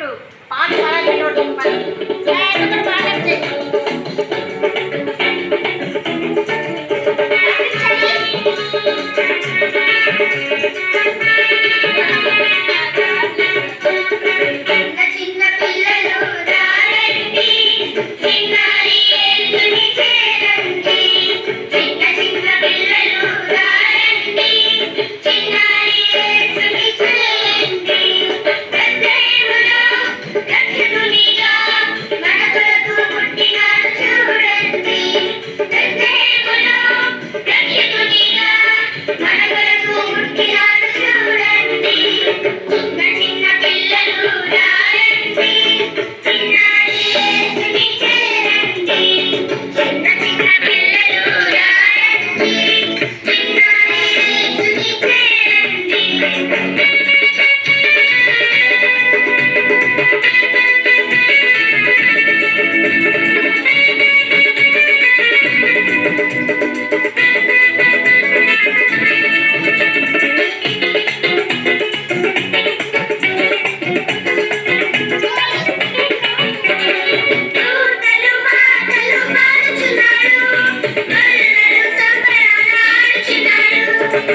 పాడినట్టు పాట పాడాలి పాడండి పాట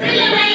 ప్రియమైన